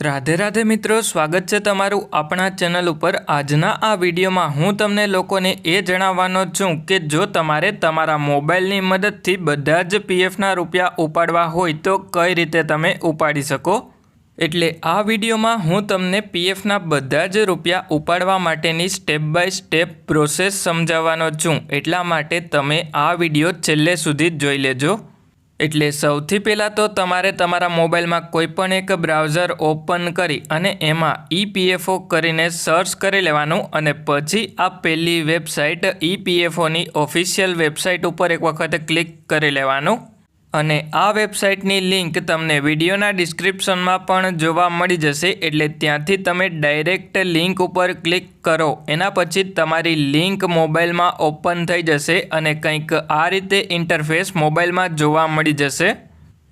રાધે રાધે મિત્રો, સ્વાગત છે તમારું આપણા ચેનલ ઉપર. આજના આ વિડીયોમાં હું તમને લોકોને એ જણાવવાનો છું કે જો તમારે તમારા મોબાઈલની મદદથી બધા જ પીએફના રૂપિયા ઉપાડવા હોય તો કઈ રીતે તમે ઉપાડી શકો? એટલે આ વિડીયોમાં હું તમને પીએફના બધા જ રૂપિયા ઉપાડવા માટેની સ્ટેપ બાય સ્ટેપ પ્રોસેસ સમજાવવાનો છું. એટલા માટે તમે આ વીડિયો છેલ્લે સુધી જોઈ લેજો. એટલે સૌથી પહેલાં તો તમારે તમારા મોબાઈલમાં કોઈપણ એક બ્રાઉઝર ઓપન કરી અને એમાં ઈપીએફઓ કરીને સર્ચ કરી લેવાનું અને પછી આ પહેલી વેબસાઇટ ઈપીએફઓની ઓફિશિયલ વેબસાઇટ ઉપર એક વખત ક્લિક કરી લેવાનું. અને આ વેબસાઇટની લિંક તમને વિડીયોના ડિસ્ક્રિપ્શનમાં પણ જોવા મળી જશે, એટલે ત્યાંથી તમે ડાયરેક્ટ લિંક ઉપર ક્લિક કરો. એના પછી તમારી લિંક મોબાઈલમાં ઓપન થઈ જશે અને કંઈક આ રીતે ઇન્ટરફેસ મોબાઈલમાં જોવા મળી જશે.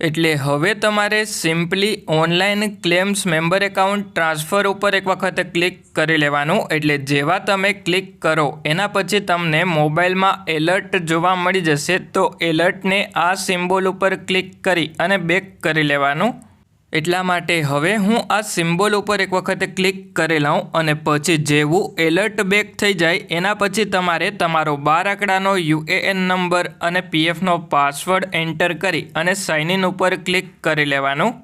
એટલે હવે તમારે simply online claims member account transfer ઉપર એક વખત ક્લિક કરી લેવાનું. એટલે જેવા તમે ક્લિક કરો, એના પછી તમને મોબાઈલમાં એલર્ટ જોવા મળી જશે. તો એલર્ટને આ સિમ્બોલ ઉપર ક્લિક કરી અને બેક કરી લેવાનું. એટલા માટે હવે હું આ સિમ્બોલ ઉપર એક વખત ક્લિક કરી લઉં અને પછી જેવું એલર્ટ બેક થઈ જાય એના પછી તમારે તમારો બાર આંકડાનો યુએએન નંબર અને પીએફનો પાસવર્ડ એન્ટર કરી અને સાઇન ઇન ઉપર ક્લિક કરી લેવાનું.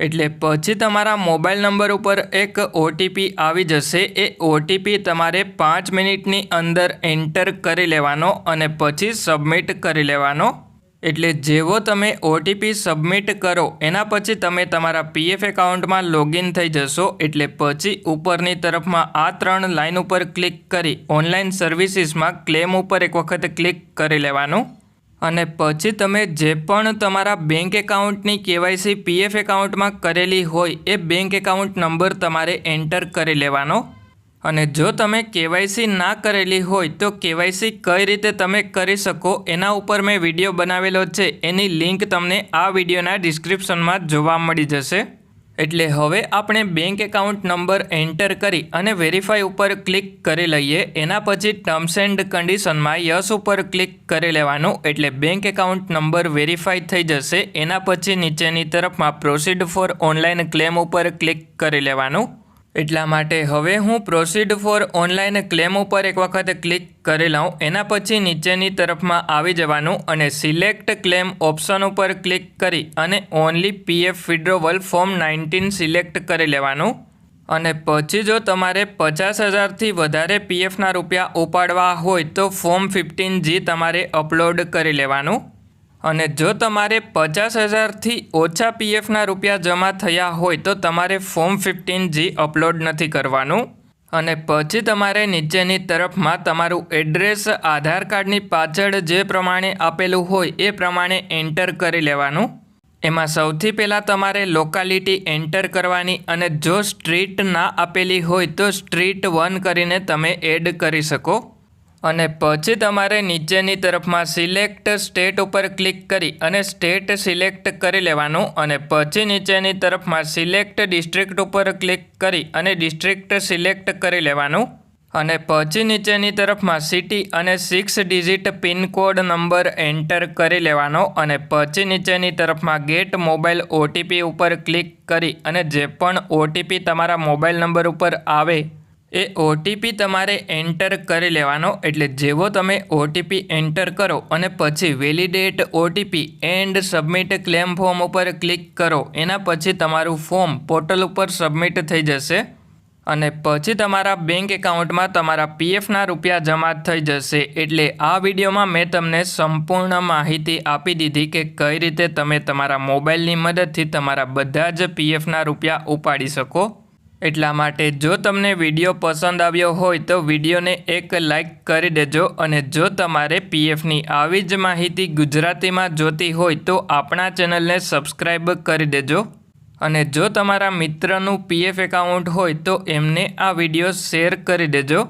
એટલે પછી તમારા મોબાઈલ નંબર ઉપર એક ઓટીપી આવી જશે. એ ઓટીપી તમારે પાંચ મિનિટની અંદર એન્ટર કરી લેવાનો અને પછી સબમિટ કરી લેવાનો. એટલે જેવો તમે ઓટીપી સબમિટ કરો, એના પછી તમે તમારા પીએફ એકાઉન્ટમાં લોગિન થઈ જશો, એટલે પછી ઉપરની તરફમાં આ ત્રણ લાઇન ઉપર ક્લિક કરી ઓનલાઈન સર્વિસીસમાં ક્લેમ ઉપર એક વખત ક્લિક કરી લેવાનું. અને પછી તમે જે પણ તમારા બેંક એકાઉન્ટની કેવાયસી પીએફ એકાઉન્ટમાં કરેલી હોય, એ બેંક એકાઉન્ટ નંબર તમારે એન્ટર કરી લેવાનો. અને જો તમે કેવાયસી ના કરેલી હોય તો કેવાયસી કઈ રીતે તમે કરી શકો એના ઉપર મેં વીડિયો બનાવેલો છે. એની લિંક તમને આ વિડીયોના ડિસ્ક્રિપ્શનમાં જોવા મળી જશે. એટલે હવે આપણે બેંક એકાઉન્ટ નંબર એન્ટર કરી અને વેરીફાઈ ઉપર ક્લિક કરી લઈએ. એના પછી ટર્મ્સ એન્ડ કન્ડિશનમાં યસ ઉપર ક્લિક કરી લેવાનું. એટલે બેંક એકાઉન્ટ નંબર વેરીફાઈ થઈ જશે. એના પછી નીચેની તરફમાં પ્રોસીડ ફોર ઓનલાઈન ક્લેમ ઉપર ક્લિક કરી લેવાનું. એટલા માટે હવે હું પ્રોસીડ ફોર ઓનલાઈન ક્લેમ ઉપર એક વખત ક્લિક કરી લઉં. એના પછી નીચેની તરફમાં આવી જવાનું અને સિલેક્ટ ક્લેમ ઓપ્શન ઉપર ક્લિક કરી અને only PF withdrawal form nineteen select કરી લેવાનું. અને પછી જો તમારે પચાસ હજારથી વધારે પીએફના રૂપિયા ઉપાડવા હોય તો ફોર્મ ફિફ્ટીન જી તમારે અપલોડ કરી લેવાનું. અને જો તમારે પચાસ હજારથી ઓછા પીએફના રૂપિયા જમા થયા હોય તો તમારે ફોર્મ ફિફ્ટીન જી અપલોડ નથી કરવાનું. અને પછી તમારે નીચેની તરફમાં તમારું એડ્રેસ, આધાર કાર્ડની પાછળ જે પ્રમાણે આપેલું હોય એ પ્રમાણે એન્ટર કરી લેવાનું. એમાં સૌથી પહેલાં તમારે લોકાલિટી એન્ટર કરવાની અને જો સ્ટ્રીટ ના આપેલી હોય તો સ્ટ્રીટ વન કરીને તમે એડ કરી શકો. અને પછી તમારે નીચેની તરફમાં સિલેક્ટ સ્ટેટ ઉપર ક્લિક કરી અને સ્ટેટ સિલેક્ટ કરી લેવાનું અને પછી નીચેની તરફમાં સિલેક્ટ ડિસ્ટ્રિક્ટ ઉપર ક્લિક કરી અને ડિસ્ટ્રિક્ટ સિલેક્ટ કરી લેવાનું. અને પછી નીચેની તરફમાં સિટી અને six digit pin code number enter કરી લેવાનો અને પછી નીચેની તરફમાં ગેટ મોબાઈલ ઓટીપી ઉપર ક્લિક કરી અને જે પણ ઓટીપી તમારા મોબાઈલ નંબર ઉપર આવે એ ઓટીપી તમારે એન્ટર કરી લેવાનો. એટલે જેવો તમે ઓટીપી એન્ટર કરો અને પછી validate OTP and submit claim form ઉપર ક્લિક કરો. એના પછી તમારું ફોર્મ પોર્ટલ ઉપર સબમિટ થઈ જશે. અને પછી તમારા બેંક એકાઉન્ટમાં તમારા પીએફના રૂપિયા જમા થઈ જશે. એટલે આ વિડીયોમાં મેં તમને સંપૂર્ણ માહિતી આપી દીધી કે કઈ રીતે તમે તમારા મોબાઈલની મદદથી તમારા બધા જ પીએફના રૂપિયા ઉપાડી શકો. એટલા માટે જો તમને વીડિયો પસંદ આવ્યો હોય તો વિડીયોને એક લાઈક કરી દેજો અને જો તમારે પીએફની આવી જ માહિતી ગુજરાતીમાં જોતી હોય તો આપણા ચેનલને સબસ્ક્રાઈબ કરી દેજો. અને જો તમારા મિત્રનું પીએફ એકાઉન્ટ હોય તો એમને આ વીડિયો શેર કરી દેજો.